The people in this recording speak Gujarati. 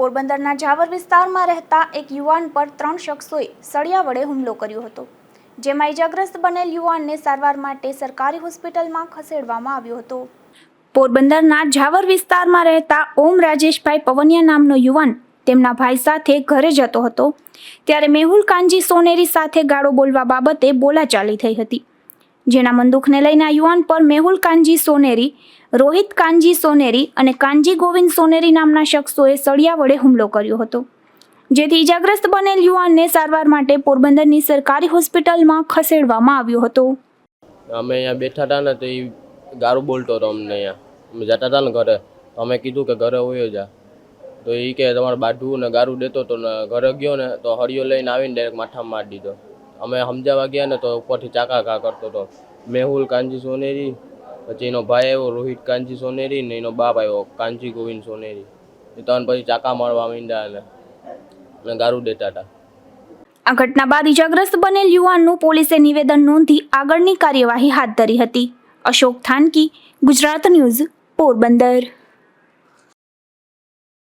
પોરબંદરના જાવર વિસ્તારમાં રહેતા એક યુવાન પર ત્રણ શખ્સોએ સળિયા વડે હુમલો કર્યો હતો, જેમાં ઇજાગ્રસ્ત બનેલ યુવાનને સારવાર માટે સરકારી હોસ્પિટલમાં ખસેડવામાં આવ્યો હતો. પોરબંદરના જાવર વિસ્તારમાં રહેતા ઓમ રાજેશભાઈ પવનિયા નામનો યુવાન તેમના ભાઈ સાથે ઘરે જતો હતો, ત્યારે મેહુલ કાનજી સોનેરી સાથે ગાળો બોલવા બાબતે બોલાચાલી થઈ હતી. જેના મંદુખને લઈને આ યુવાન પર મેહુલ કાનજી સોનેરી, રોહિત કાનજી સોનેરી અને કાનજી ગોવિંદ સોનેરી નામના શખ્સોએ સળિયા વડે હુમલો કર્યો હતો. જેથી ઇજાગ્રસ્ત બનેલ યુવાનને સારવાર માટે પોરબંદરની સરકારી હોસ્પિટલમાં ખસેડવામાં આવ્યો હતો. અમે અહીંયા બેઠા હતા ને તો એ ગારું બોલતો હતો અમને અહીંયા. અમે જતા હતા ને ઘરે. અમે કીધું કે ઘરે હોય જા. તો એ કે તમારે બાઢું ને ગારું દેતો હતો ને ઘરે ગયો ને તો હળિયો લઈને આવીને ડાયરેક્ટ માથામાં મારી દીધો. અમે સમજાવવા ગયા ને તો ઉપરથી ચાકા ઘા કરતો હતો મેહુલ કાનજી સોનેરી, પછી એનો ભાઈ આવ્યો, રોહિત કાનજી સોનેરી ને એનો બાપ આવ્યો, કાનજી ગોવિંદ સોનેરી. એ ત્રણ પછી ચાકા મારવા માંડ્યા અને અને ગારું દેતા હતા. આ ઘટના બાદ ઇજાગ્રસ્ત બનેલ યુવાનનું પોલીસે નિવેદન નોંધી આગળની કાર્યવાહી હાથ ધરી હતી. અશોક થાનકી, ગુજરાત ન્યૂઝ, પોરબંદર.